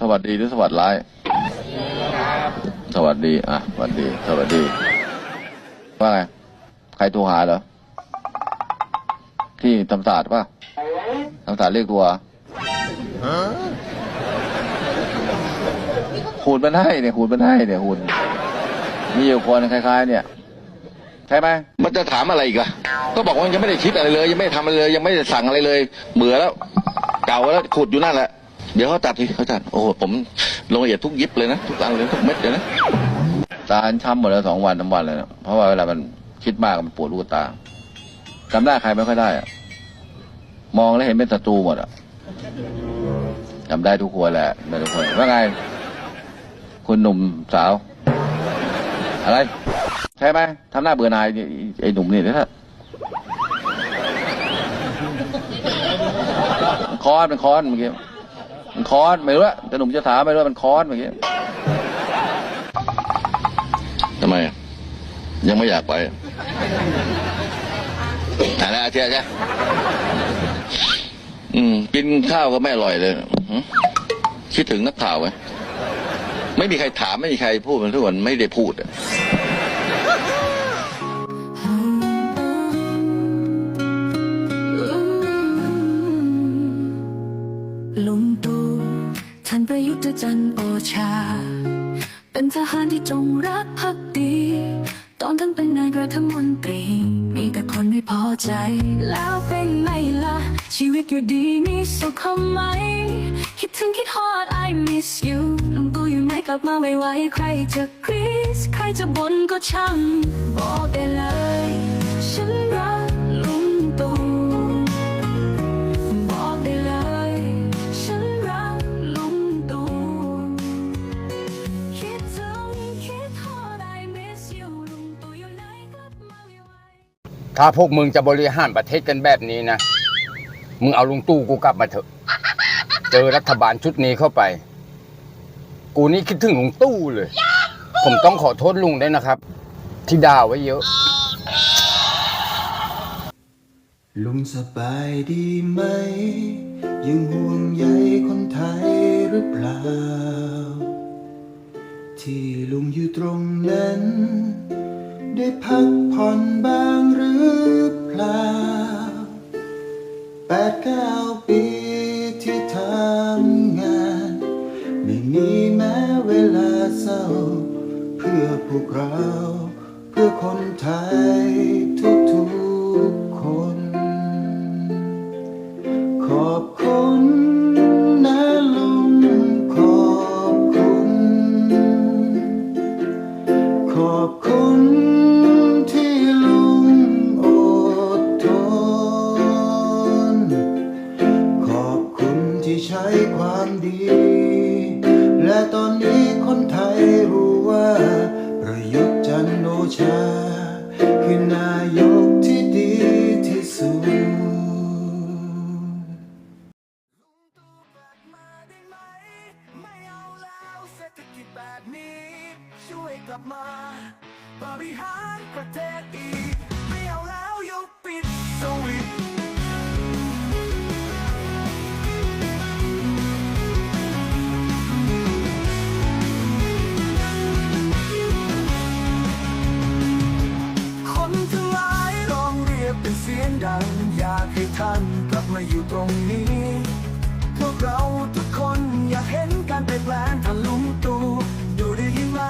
สวัสดีหรือสวัสดีร้าย สวัสดีอะสวัสดี สวัสดี ว่าไง ใครโทรหาเหรอ ที่ธรรมศาสตร์ป่ะธรรมศาสตร์เรียกตัวหุ่นมันให้เนี่ยหุ่นมันให้เนี่ยหุ่นมีอยู่คนคล้าย ๆ เนี่ยใช่ไหมมันจะถามอะไรอีกล่ะก็บอกว่ายังไม่ได้คิดอะไรเลย ยังไม่ได้ทำอะไรเลย ยังไม่ได้สั่งอะไรเลย เบื่อแล้ว เก่าแล้วขุดอยู่นั่นแหละ เดี๋ยวเขาตัดทีเขาตัดโอ้ผมลงละเอียดทุกยิบเลยนะทุกอันเลยทุกเม็ดเลยนะตาช้ำหมดแล้วสองวันทั้งวันเลยนะเพราะว่าเวลามันคิดมากมันปวดลูกตาจำได้ใครไม่ค่อยได้อะมองแล้วเห็นเป็นศัตรูหมดอะจำได้ทุกคนแหละได้ทุกคนว่าไง คุณหนุ่มสาว อะไร ใช่ไหมทำหน้าเบื่อหน่ายไอ้หนุ่มนี่เดี๋ยวถ้ามันคอนมันคอนเมื่อกี้ มันคอนไม่รู้ว่าแต่หนุ่มจะถามไม่รู้ว่ามันคอนเมื่อกี้ทำไม ยังไม่อยากไปอะไรอาเทียใช่อืมกินข้าวก็ไม่อร่อยเลยคิดถึงนักข่าวไหมไม่มีใครถามไม่มีใครพูดมันทุกคนไม่ได้พูดอะ หารที่จงรักภักดี ตอนท่านเป็นนายกรัฐมนตรี มีแต่คนไม่พอใจ แล้วเป็นไงล่ะ ชีวิตอยู่ดีมีสุขไหม คิดถึงคิดฮอด I miss you ลุงตู่อยู่ไหนกลับมาไวๆใครจะกรี๊ดใครจะบ่นก็ช่างบอกได้เลย ฉันรัก ถ้าพวกมึงจะบริหารประเทศกันแบบนี้นะ มึงเอาลุงตู้กูกลับมาเถอะ เจอรัฐบาลชุดนี้เข้าไป กูนี่คิดถึงลุงตู้เลย ผมต้องขอโทษลุงด้วยนะครับ ที่ด่าไว้เยอะ ลุงสบายดีไหม ยังห่วงใยคนไทยหรือเปล่า ที่ลุงอยู่ตรงนั้น ได้พักผ่อนบ้าง รือเปล่าแปดเก้าปีที่ทำงาน ไม่มีแม้เวลาเศร้า เพื่อพวกเรา เพื่อคนไทย คือนายกที่ดีที่สุด ช่วยกลับมาบริหารประเทศอีก ไม่เอาแล้วยกปิดสวิต ให้ท่านกลับมาอยู่ตรงนี้ พวกเราทุกคนอยากเห็นการเปลี่ยนแปลงท่านลุงตู่ดูได้ยินไหม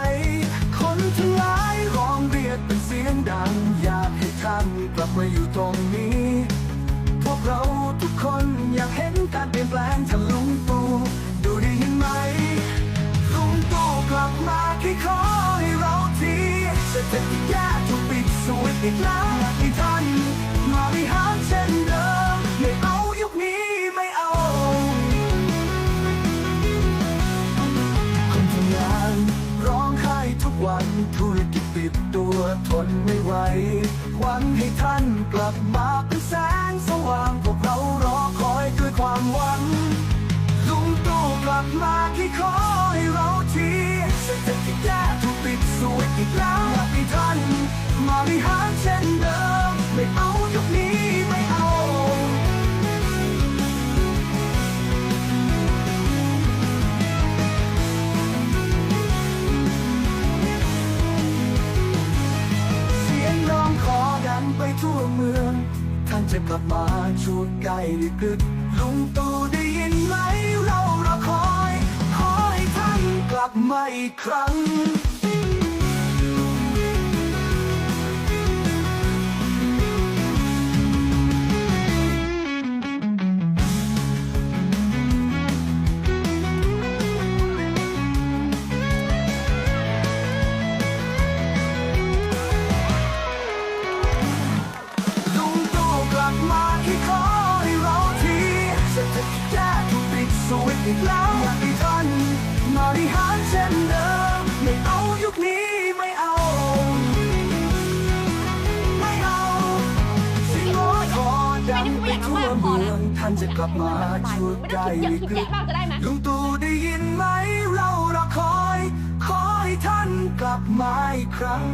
คนทั้งหลายร้องเรียกเป็นเสียงดัง อยากให้ท่านกลับมาอยู่ตรงนี้ พวกเราทุกคนอยากเห็นการเปลี่ยนแปลงท่านลุงตู่ดูได้ยินไหมลุงตู่กลับมาแค่ขอให้เราทีเศรษฐกิจแย่ถูกปิดสวิตช์อีกแล้ว ทนไม่ไหว หวังให้ท่านกลับมาเป็นแสงสว่างพวกเรารอคอยด้วยความหวัง ลุงตู่กลับมาที่ขอให้เราทีเศรษฐกิจแย่ถูกปิดสวิตช์อีกแล้วอยากให้ท่าน มาบริหารเช่นเดิม ไม่เอายุคนี้ จะกลับมาชูใกล้ได้กึกลุงตู่ได้ยินไหมเรารอคอย ขอให้ท่านกลับมาอีกครั้ง อีกแล้วอยากให้ท่านมาริหารเช่นเดิมไม่เอายุคนี้ไม่เอา ไม่เอาสิ่งโน้อยขอดังไปทั่วเมืองท่านจะกลับมาช่วยใจกึกลุงตู่ได้ยินไหมเรารอคอย ขอให้ท่านกลับมาอีกครั้ง